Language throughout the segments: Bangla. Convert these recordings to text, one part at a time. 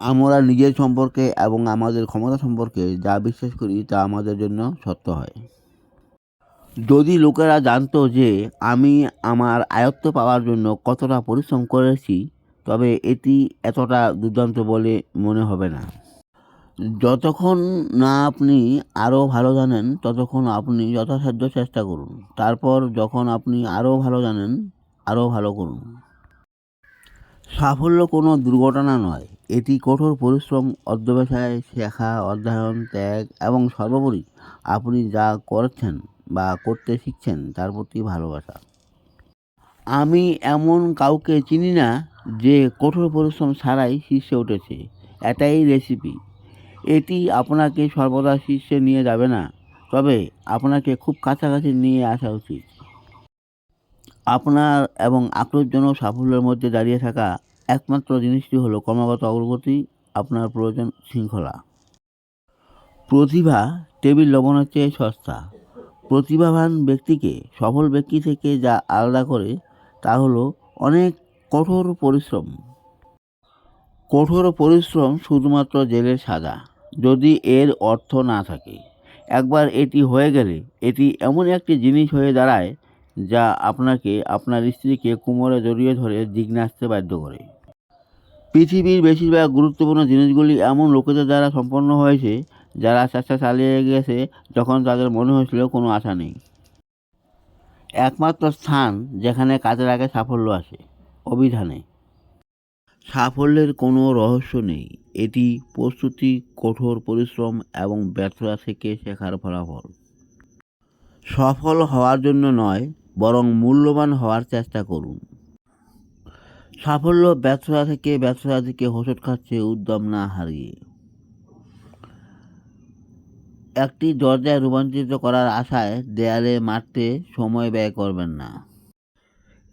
আমরা নিজের সম্পর্কে এবং আমাদের ক্ষমতা সম্পর্কে যা বিশ্বাস করি তা আমাদের জন্য সত্য হয়। যদি লোকেরা জানতো যে আমি আমার আয়ত্ত পাওয়ার জন্য কতটা পরিশ্রম করেছি, তবে এটি এতটা দুর্দান্ত বলে মনে হবে না। যতক্ষণ না আপনি আরও ভালো জানেন, ততক্ষণ আপনি যথাসাধ্য চেষ্টা করুন। তারপর যখন আপনি আরও ভালো জানেন, আরও ভালো করুন। সাফল্য কোনো দুর্ঘটনা নয়। এটি কঠোর পরিশ্রম, অধ্যবসায়, শেখা, অধ্যয়ন, ত্যাগ এবং সর্বোপরি আপনি যা করছেন বা করতে শিখছেন তার প্রতি ভালোবাসা। আমি এমন কাউকে চিনি না যে কঠোর পরিশ্রম ছাড়াই শীর্ষে উঠেছে। এটাই রেসিপি এটি আপনাকে সর্বদা শীর্ষে নিয়ে যাবে না, তবে আপনাকে খুব কাছাকাছি নিয়ে আসা উচিত। আপনার এবং আক্রোশজনক সাফল্যের মধ্যে দাঁড়িয়ে থাকা একমাত্র জিনিসটি হলো ক্রমাগত অগ্রগতি, আপনার প্রয়োজন শৃঙ্খলা। প্রতিভা, টেবিল লবণের চেয়ে সস্তা। প্রতিভাবান ব্যক্তিকে, সফল ব্যক্তি থেকে যা আলাদা করে, তা হলো অনেক কঠোর পরিশ্রম। কঠোর পরিশ্রম শুধুমাত্র জেলের সাজা, যদি এর অর্থ না থাকে। একবার এটি হয়ে গেলে, এটি এমন একটি জিনিস হয়ে দাঁড়ায়, যা আপনাকে, আপনার স্ত্রীকে কোমরে জড়িয়ে ধরে জিজ্ঞাসতে আসতে বাধ্য করে। পৃথিবীর বেশিরভাগ গুরুত্বপূর্ণ জিনিসগুলি এমন লোকেদের দ্বারা সম্পন্ন হয়েছে, যারা চেষ্টা চালিয়ে গেছে যখন তাদের মনে হয়েছিল কোনো আশা নেই। একমাত্র স্থান যেখানে কাজের আগে সাফল্য আসে, অভিধানে। সাফল্যের কোনো রহস্য নেই। এটি প্রস্তুতি, কঠোর পরিশ্রম এবং ব্যর্থতা থেকে শেখার ফলাফল। সফল হওয়ার জন্য নয়, বরং মূল্যবান হওয়ার চেষ্টা করুন। সাফল্য ব্যর্থতা থেকে ব্যর্থতার দিকে হোঁচট খাচ্ছে উদ্যম না হারিয়ে। একটি দরজায় রূপান্তরিত করার আশায় দেয়ালে মারতে সময় ব্যয় করবেন না।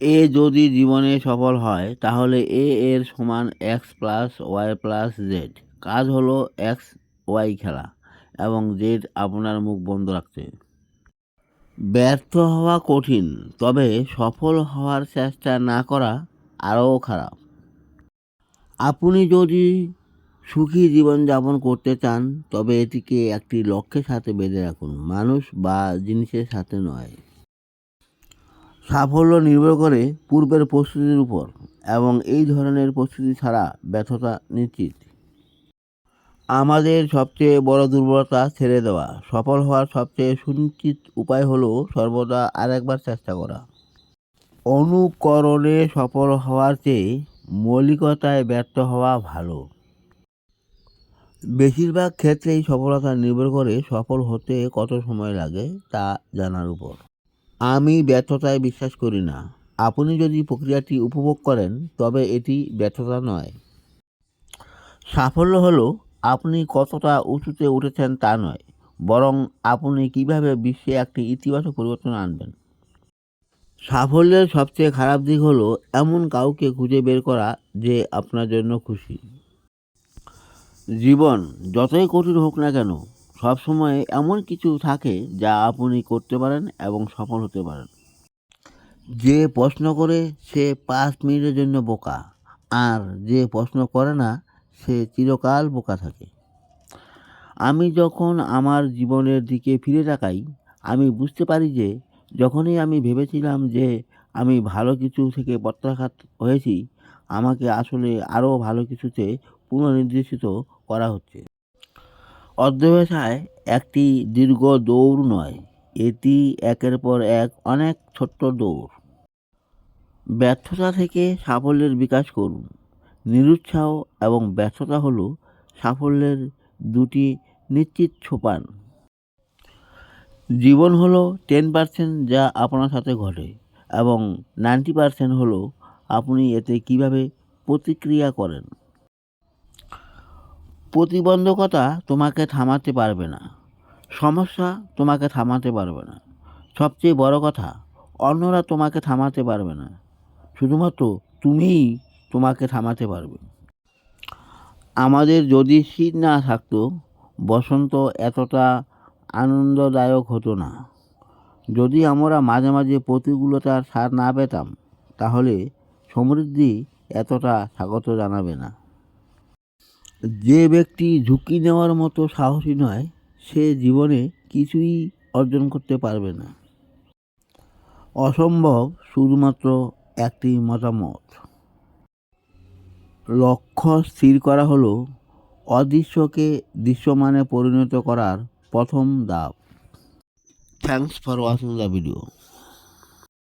এ যদি জীবনে সফল হয়, তাহলে এ এর সমান x plus y plus z. কাজ হলো এক্স ওয়াই খেলা এবং জেড আপনার মুখ বন্ধ রাখতে। ব্যর্থ হওয়া কঠিন, তবে সফল হওয়ার চেষ্টা না করা আরও খারাপ। আপনি যদি সুখী জীবনযাপন করতে চান, তবে এটিকে একটি লক্ষ্যের সাথে বেঁধে রাখুন, মানুষ বা জিনিসের সাথে নয়। সাফল্য নির্ভর করে পূর্বের প্রস্তুতির উপর, এবং এই ধরনের প্রস্তুতি ছাড়া ব্যর্থতা নিশ্চিত। আমাদের সবচেয়ে বড় দুর্বলতা ছেড়ে দেওয়া। সফল হওয়ার সবচেয়ে সুনিশ্চিত উপায় হলো সর্বদা আরেকবার চেষ্টা করা। অনুকরণে সফল হওয়ার চেয়ে মৌলিকতায় ব্যর্থ হওয়া ভালো। বেশিরভাগ ক্ষেত্রেই সফলতা নির্ভর করে সফল হতে কত সময় লাগে তা জানার উপর। আমি ব্যর্থতায় বিশ্বাস করি না। আপনি যদি প্রক্রিয়াটি উপভোগ করেন, তবে এটি ব্যর্থতা নয়। সাফল্য হলো, আপনি কতটা উঁচুতে উঠেছেন তা নয়, বরং আপনি কীভাবে বিশ্বে একটি ইতিবাচক পরিবর্তন আনবেন। সাফল্যের সবচেয়ে খারাপ দিক হলো এমন কাউকে খুঁজে বের করা যে আপনার জন্য খুশি। জীবন যতই কঠিন হোক না কেন, সবসময় এমন কিছু থাকে যা আপনি করতে পারেন এবং সফল হতে পারেন। যে প্রশ্ন করে সে পাঁচ মিনিটের জন্য বোকা, আর যে প্রশ্ন করে না, সে চিরকাল বোকা থাকে। আমি যখন আমার জীবনের দিকে ফিরে তাকাই, আমি বুঝতে পারি যে যখনই আমি ভেবেছিলাম যে আমি ভালো কিছু থেকে প্রত্যাঘাত হয়েছি, আমাকে আসলে আরও ভালো কিছুতে পুনর্নির্দেশিত করা হচ্ছে। অধ্যবসায় একটি দীর্ঘ দৌড় নয়, এটি একের পর এক অনেক ছোট্ট দৌড়। ব্যর্থতা থেকে সাফল্যের বিকাশ করুন। নিরুৎসাহ এবং ব্যর্থতা হলো সাফল্যের দুটি নিশ্চিত সোপান। জীবন হলো টেন পার্সেন্ট যা আপনার সাথে ঘটে এবং নাইনটি পার্সেন্ট হলো আপনি এতে কীভাবে প্রতিক্রিয়া করেন। প্রতিবন্ধকতা তোমাকে থামাতে পারবে না, সমস্যা তোমাকে থামাতে পারবে না, সবচেয়ে বড় কথা অন্যরা তোমাকে থামাতে পারবে না, শুধুমাত্র তুমিই তোমাকে থামাতে পারবে। আমাদের যদি শীত না থাকতো, বসন্ত এতটা আনন্দদায়ক হতো না। যদি আমরা মাঝে মাঝে প্রতিকূলতার সার না পেতাম, তাহলে সমৃদ্ধি এতটা স্বাগত জানাবে না। যে ব্যক্তি ঝুঁকি নেওয়ার মতো সাহসী নয়, সে জীবনে কিছুই অর্জন করতে পারবে না। অসম্ভব শুধুমাত্র একটি মতামত। লক্ষ্য স্থির করা হলো, অদৃশ্যকে দৃশ্যমানে পরিণত করার প্রথম ধাপ। Thanks for watching the video